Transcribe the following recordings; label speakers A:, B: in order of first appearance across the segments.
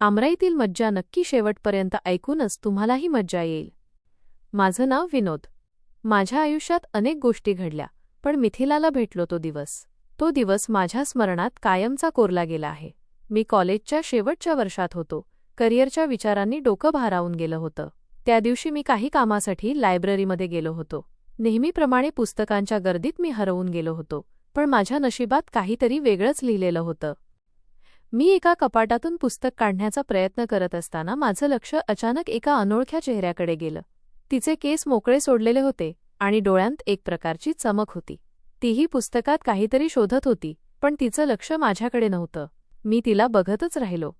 A: आमराईतील मज्जा नक्की शेवटपर्यंत ऐकूनच तुम्हालाही मज्जा येईल. माझं नाव विनोद. माझ्या आयुष्यात अनेक गोष्टी घडल्या पण मिथिलाला भेटलो तो दिवस. तो दिवस माझ्या स्मरणात कायमचा कोरला गेला आहे. मी कॉलेजच्या शेवटच्या वर्षात होतो. करिअरच्या विचारांनी डोकं भारावून गेलं होतं. त्या दिवशी मी काही कामासाठी लायब्ररीमध्ये गेलो होतो. नेहमीप्रमाणे पुस्तकांच्या गर्दीत मी हरवून गेलो होतो पण माझ्या नशिबात काहीतरी वेगळंच लिहिलेलं होतं. मी एका कपाटातून पुस्तक काढण्याचा प्रयत्न करत असताना माझं लक्ष अचानक एका अनोळख्या चेहऱ्याकडे गेलं. तिचे केस मोकळे सोडलेले होते आणि डोळ्यांत एक प्रकारची चमक होती. तीही पुस्तकात काहीतरी शोधत होती पण तिचं लक्ष माझ्याकडे नव्हतं. मी तिला बघतच राहिलो.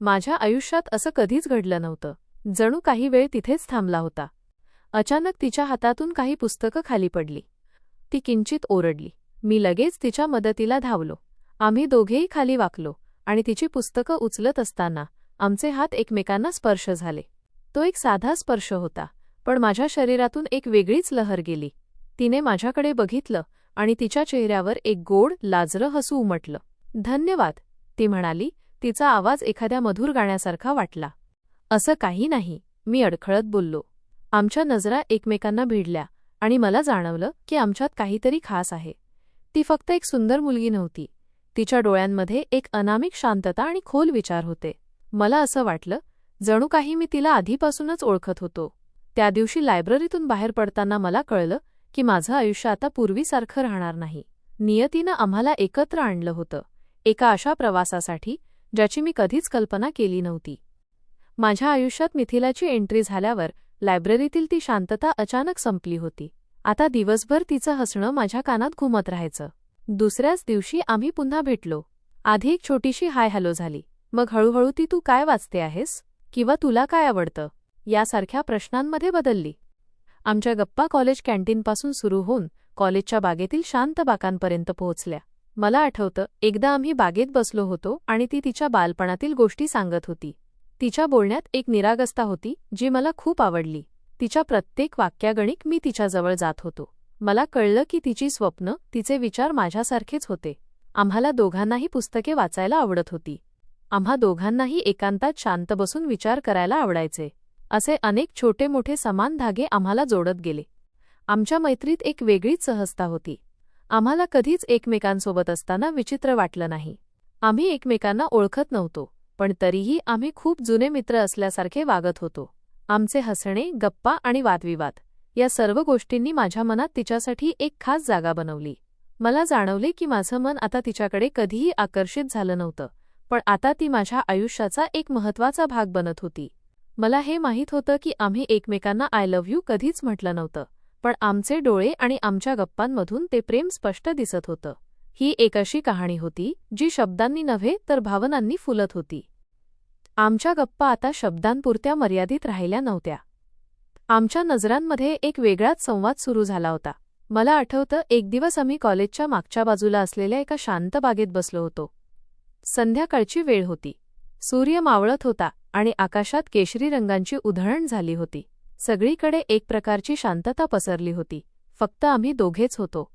A: माझ्या आयुष्यात असं कधीच घडलं नव्हतं. जणू काही वेळ तिथेच थांबला होता. अचानक तिच्या हातातून काही पुस्तकं खाली पडली. ती किंचित ओरडली. मी लगेच तिच्या मदतीला धावलो. आम्ही दोघेही खाली वाकलो. आणि तिची पुस्तकं उचलत असताना आमचे हात एकमेकांना स्पर्श झाले. तो एक साधा स्पर्श होता पण माझ्या शरीरातून एक वेगळीच लहर गेली. तिने माझ्याकडे बघितलं आणि तिच्या चेहऱ्यावर एक गोड लाजरं हसू उमटलं. धन्यवाद ती म्हणाली तिचा आवाज एखाद्या मधुर गाण्यासारखा वाटला. असं काही नाही मी अडखळत बोललो. आमच्या नजरा एकमेकांना भिडल्या आणि मला जाणवलं की आमच्यात काहीतरी खास आहे. ती फक्त एक सुंदर मुलगी नव्हती. तिच्या डोळ्यांमध्ये एक अनामिक शांतता आणि खोल विचार होते. मला असं वाटलं जणू काही मी तिला आधीपासूनच ओळखत होतो. त्या दिवशी लायब्ररीतून बाहेर पडताना मला कळलं की माझं आयुष्य आता पूर्वीसारखं राहणार नाही. नियतीनं आम्हाला एकत्र आणलं होतं एका अशा प्रवासासाठी ज्याची मी कधीच कल्पना केली नव्हती. माझ्या आयुष्यात मिथिलाची एंट्री झाल्यावर लायब्ररीतील ती शांतता अचानक संपली होती. आता दिवसभर तिचं हसणं माझ्या कानात घुमत राहायचं. दुसऱ्याच दिवशी आम्ही पुन्हा भेटलो. आधी एक छोटीशी हाय हॅलो झाली. मग हळूहळू ती तू काय वाचते आहेस? किंवा तुला काय आवडतं? यासारख्या प्रश्नांमध्ये बदलली. आमच्या गप्पा कॉलेज कॅन्टीनपासून सुरू होऊन कॉलेजच्या बागेतील शांत बाकांपर्यंत पोहोचल्या. मला आठवतं एकदा आम्ही बागेत बसलो होतो आणि ती तिच्या बालपणातील गोष्टी सांगत होती. तिच्या बोलण्यात एक निरागस्ता होती जी मला खूप आवडली. तिच्या प्रत्येक वाक्यागणिक मी तिच्याजवळ जात होतो. मला कळलं की तिची स्वप्न तिचे विचार माझ्यासारखेच होते. आम्हाला दोघांनाही पुस्तके वाचायला आवडत होती. आम्हा दोघांनाही एकांतात शांत बसून विचार करायला आवडायचे. असे अनेक छोटे मोठे समान धागे आम्हाला जोडत गेले. आमच्या मैत्रीत एक वेगळीच सहजता होती. आम्हाला कधीच एकमेकांसोबत असताना विचित्र वाटलं नाही. आम्ही एकमेकांना ओळखत नव्हतो पण तरीही आम्ही खूप जुने मित्र असल्यासारखे वागत होतो. आमचे हसणे गप्पा आणि वादविवाद. या सर्व गोष्टींनी माझ्या मनात तिच्यासाठी एक खास जागा बनवली. मला जाणवले की माझं मन आता तिच्याकडे कधीही आकर्षित झालं नव्हतं पण आता ती माझ्या आयुष्याचा एक महत्त्वाचा भाग बनत होती. मला हे माहीत होतं की आम्ही एकमेकांना आय लव्ह यू कधीच म्हटलं नव्हतं पण आमचे डोळे आणि आमच्या गप्पांमधून ते प्रेम स्पष्ट दिसत होतं. ही एक अशी कहाणी होती जी शब्दांनी नव्हे तर भावनांनी फुलत होती. आमच्या गप्पा आता शब्दांपुरत्या मर्यादित राहिल्या नव्हत्या. आमच्या नजरांमध्ये एक वेगळाच संवाद सुरू झाला होता. मला आठवतं एक दिवस आम्ही कॉलेजच्या मागच्या बाजूला असलेल्या एका शांत बागेत बसलो होतो. संध्याकाळची वेळ होती. सूर्य मावळत होता आणि आकाशात केशरी रंगांची उधळण झाली होती. सगळीकडे एक प्रकारची शांतता पसरली होती. फक्त आम्ही दोघेच होतो.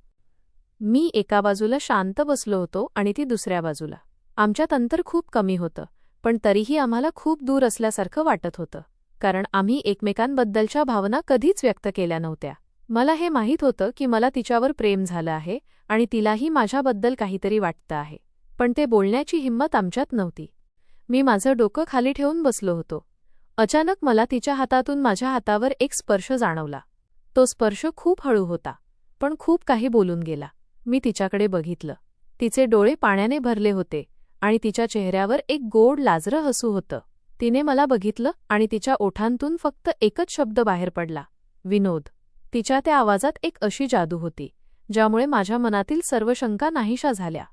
A: मी एका बाजूला शांत बसलो होतो आणि ती दुसऱ्या बाजूला. आमच्यात अंतर खूप कमी होतं पण तरीही आम्हाला खूप दूर असल्यासारखं वाटत होतं. कारण आम्ही एकमेकांबद्दलच्या भावना कधीच व्यक्त केल्या नव्हत्या. मला हे माहीत होतं की मला तिच्यावर प्रेम झालं आहे आणि तिलाही माझ्याबद्दल काहीतरी वाटतं आहे पण ते बोलण्याची हिंमत आमच्यात नव्हती. मी माझं डोकं खाली ठेवून बसलो होतो. अचानक मला तिच्या हातातून माझ्या हातावर एक स्पर्श जाणवला. तो स्पर्श खूप हळू होता पण खूप काही बोलून गेला. मी तिच्याकडे बघितलं. तिचे डोळे पाण्याने भरले होते आणि तिच्या चेहऱ्यावर एक गोड लाजरं हसू होतं. तिने मला बघितलं आणि तिच्या ओठांतून फक्त एकच शब्द बाहेर पडला विनोद. तिच्या त्या आवाजात एक अशी जादू होती ज्यामुळे माझ्या मनातील सर्व शंका नाहीशा झाल्या.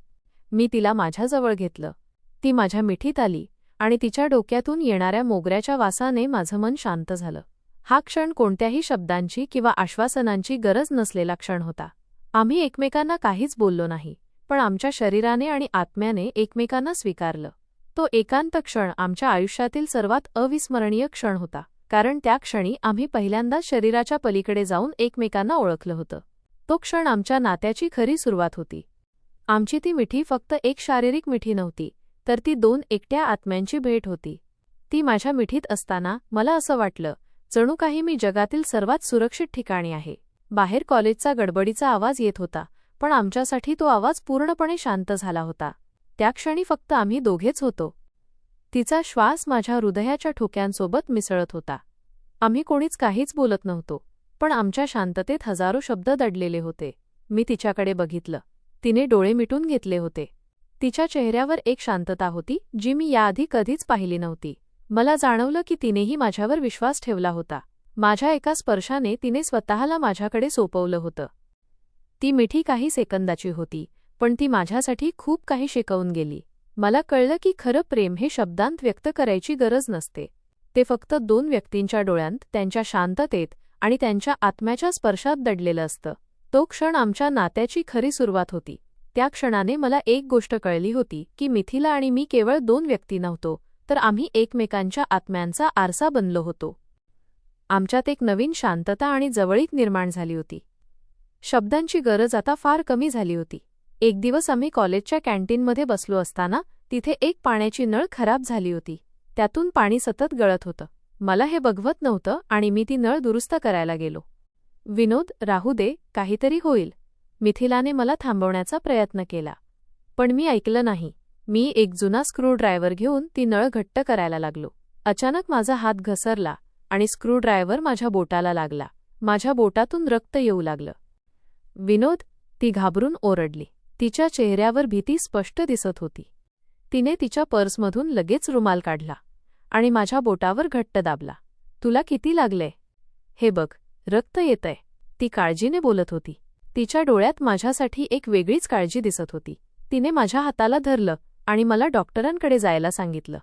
A: मी तिला माझ्याजवळ घेतलं. ती माझ्या मिठीत आली आणि तिच्या डोक्यातून येणाऱ्या मोगऱ्याच्या वासाने माझं मन शांत झालं. हा क्षण कोणत्याही शब्दांची किंवा आश्वासनांची गरज नसलेला क्षण होता. आम्ही एकमेकांना काहीच बोललो नाही पण आमच्या शरीराने आणि आत्म्याने एकमेकांना स्वीकारलं. तो एकांत क्षण आमच्या आयुष्यातील सर्वात अविस्मरणीय क्षण होता कारण त्या क्षणी आम्ही पहिल्यांदा शरीराच्या पलीकडे जाऊन एकमेकांना ओळखलं होतं. तो क्षण आमच्या नात्याची खरी सुरुवात होती. आमची ती मिठी फक्त एक शारीरिक मिठी नव्हती तर ती दोन एकट्या आत्म्यांची भेट होती. ती माझ्या मिठीत असताना मला असं वाटलं जणू काही मी जगातील सर्वात सुरक्षित ठिकाणी आहे. बाहेर कॉलेजचा गडबडीचा आवाज येत होता पण आमच्यासाठी तो आवाज पूर्णपणे शांत झाला होता. त्या क्षणी फक्त आम्ही दोघेच होतो. तिचा श्वास माझ्या हृदयाच्या ठोक्यांसोबत मिसळत होता. आम्ही कोणीच काहीच बोलत नव्हतो पण आमच्या शांततेत हजारो शब्द दडलेले होते. मी तिच्याकडे बघितलं. तिने डोळे मिटून घेतले होते. तिच्या चेहऱ्यावर एक शांतता होती जी मी याआधी कधीच पाहिली नव्हती. मला जाणवलं की तिनेही माझ्यावर विश्वास ठेवला होता. माझ्या एका स्पर्शाने तिने स्वतःला माझ्याकडे सोपवलं होतं. ती मिठी काही सेकंदाची होती. पण ती माझ्यासाठी खूप काही शिकवून गेली. मला कळलं की खरं प्रेम हे शब्दांत व्यक्त करायची गरज नसते. ते फक्त दोन व्यक्तींच्या डोळ्यांत त्यांच्या शांततेत आणि त्यांच्या आत्म्याच्या स्पर्शात दडलेलं असतं. तो क्षण आमच्या नात्याची खरी सुरुवात होती. त्या क्षणाने मला एक गोष्ट कळली होती की मिथिला आणि मी केवळ दोन व्यक्ती नव्हतो तर आम्ही एकमेकांच्या आत्म्यांचा आरसा बनलो होतो. आमच्यात एक नवीन शांतता आणि जवळीक निर्माण झाली होती. शब्दांची गरज आता फार कमी झाली होती. एक दिवस आम्ही कॉलेजच्या कॅन्टीनमध्ये बसलो असताना तिथे एक पाण्याची नळ खराब झाली होती. त्यातून पाणी सतत गळत होतं. मला हे बघवत नव्हतं आणि मी ती नळ दुरुस्त करायला गेलो. विनोद राहू दे काहीतरी होईल. मिथिलाने मला थांबवण्याचा प्रयत्न केला. पण मी ऐकलं नाही. मी एक जुना स्क्रूड्रायव्हर घेऊन ती नळ घट्ट करायला लागलो. अचानक माझा हात घसरला आणि स्क्रूड्रायव्हर माझ्या बोटाला लागला. माझ्या बोटातून रक्त येऊ लागलं. विनोद ती घाबरून ओरडली. तिच्या चेहऱ्यावर भीती स्पष्ट दिसत होती. तिने तिच्या पर्समधून लगेच रुमाल काढला आणि माझ्या बोटावर घट्ट दाबला. तुला किती लागलंय हे बघ रक्त येतंय. ती काळजीने बोलत होती. तिच्या डोळ्यात माझ्यासाठी एक वेगळीच काळजी दिसत होती. तिने माझ्या हाताला धरलं आणि मला डॉक्टरांकडे जायला सांगितलं.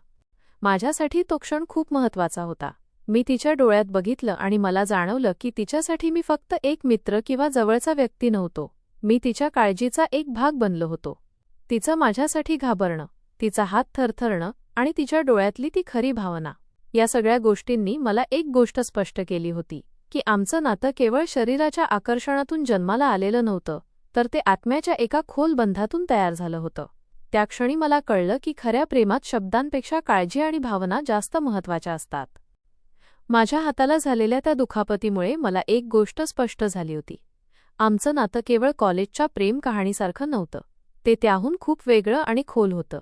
A: माझ्यासाठी तो क्षण खूप महत्त्वाचा होता. मी तिच्या डोळ्यात बघितलं आणि मला जाणवलं की तिच्यासाठी मी फक्त एक मित्र किंवा जवळचा व्यक्ती नव्हतो. मी तिच्या काळजीचा एक भाग बनलो होतो. तिचं माझ्यासाठी घाबरणं तिचा हात थरथरणं आणि तिच्या डोळ्यातली ती खरी भावना या सगळ्या गोष्टींनी मला एक गोष्ट स्पष्ट केली होती की आमचं नातं केवळ शरीराच्या आकर्षणातून जन्माला आलेलं नव्हतं तर ते आत्म्याच्या एका खोल बंधातून तयार झालं होतं. त्या क्षणी मला कळलं की खऱ्या प्रेमात शब्दांपेक्षा काळजी आणि भावना जास्त महत्त्वाच्या असतात. माझ्या हाताला झालेल्या त्या दुखापतीमुळे मला एक गोष्ट स्पष्ट झाली होती. आमचं नातं केवळ कॉलेजच्या प्रेम कहाणीसारखं नव्हतं. ते त्याहून खूप वेगळं आणि खोल होतं.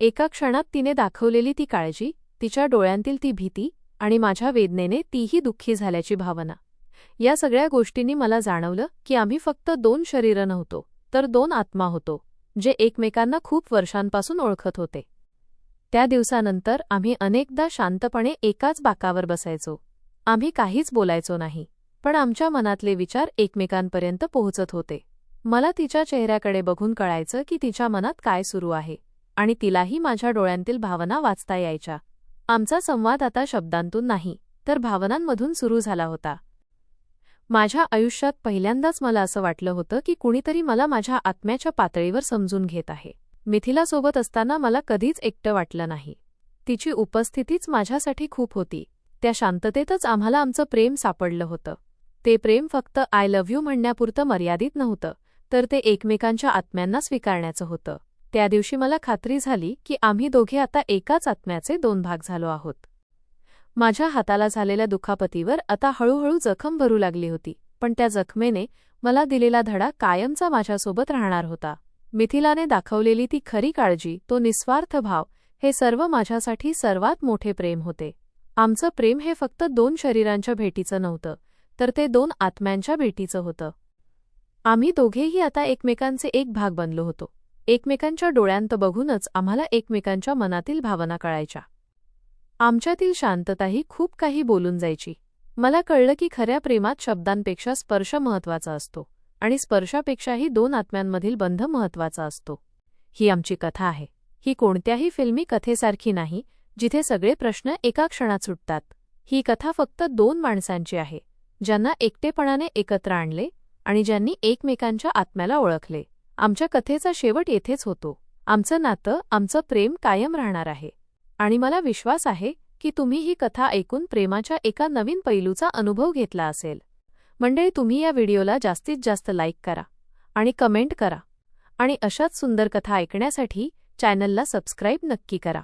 A: एका क्षणात तिने दाखवलेली ती काळजी तिच्या डोळ्यांतील ती भीती आणि माझ्या वेदनेने तीही दुःखी झाल्याची भावना. या सगळ्या गोष्टींनी मला जाणवलं की आम्ही फक्त दोन शरीरं नव्हतो तर दोन आत्मा होतो जे एकमेकांना खूप वर्षांपासून ओळखत होते. त्या दिवसानंतर आम्ही अनेकदा शांतपणे एकाच बाकावर बसायचो. आम्ही काहीच बोलायचो नाही. पण आमच्या मनातले विचार एकमेकांपर्यंत पोहोचत होते. मला तिच्या चेहऱ्याकडे बघून कळायचं की तिच्या मनात काय सुरू आहे आणि तिलाही माझ्या डोळ्यांतील भावना वाचता यायच्या. आमचा संवाद आता शब्दांतून नाही तर भावनांमधून सुरू झाला होता. माझ्या आयुष्यात पहिल्यांदाच मला असं वाटलं होतं की कुणीतरी मला माझ्या आत्म्याच्या पातळीवर समजून घेत आहे. मिथिलासोबत असताना मला कधीच एकटं वाटलं नाही. तिची उपस्थितीच माझ्यासाठी खूप होती. त्या शांततेतच आम्हाला आमचं प्रेम सापडलं होतं. ते प्रेम फक्त आय लव्ह यू म्हणण्यापुरतं मर्यादित नव्हतं तर ते एकमेकांच्या आत्म्यांना स्वीकारण्याचं होतं. त्या दिवशी मला खात्री झाली की आम्ही दोघे आता एकाच आत्म्याचे दोन भाग झालो आहोत. माझ्या हाताला झालेल्या दुखापतीवर आता हळूहळू जखम भरू लागली होती पण त्या जखमेने मला दिलेला धडा कायमचा माझ्यासोबत राहणार होता. मिथिलाने दाखवलेली ती खरी काळजी तो निस्वार्थ भाव हे सर्व माझ्यासाठी सर्वात मोठे प्रेम होते. आमचं प्रेम हे फक्त दोन शरीरांच्या भेटीचं नव्हतं तर ते दोन आत्म्यांच्या भेटीचं होतं. आम्ही दोघेही आता एकमेकांचे एक भाग बनलो होतो. एकमेकांच्या डोळ्यांत बघूनच आम्हाला एकमेकांच्या मनातील भावना कळायच्या. आमच्यातील शांतताही खूप काही बोलून जायची. मला कळलं की खऱ्या प्रेमात शब्दांपेक्षा स्पर्श महत्त्वाचा असतो आणि स्पर्शापेक्षाही दोन आत्म्यांमधील बंध महत्त्वाचा असतो. ही आमची कथा आहे. ही कोणत्याही फिल्मी कथेसारखी नाही जिथे सगळे प्रश्न एका क्षणात सुटतात. ही कथा फक्त दोन माणसांची आहे. ज्यांना एकटेपणाने एकत्र आणले आणि ज्यांनी एकमेकांच्या आत्म्याला ओळखले. आमच्या कथेचा शेवट येथेच होतो. आमचं नातं आमचं प्रेम कायम राहणार आहे. आणि मला विश्वास आहे की तुम्ही ही कथा ऐकून प्रेमाच्या एका नवीन पैलूचा अनुभव घेतला असेल. मंडळी तुम्ही या व्हिडिओला जास्तीत जास्त लाईक करा आणि कमेंट करा. आणि अशाच सुंदर कथा ऐकण्यासाठी चॅनलला सबस्क्राईब नक्की करा.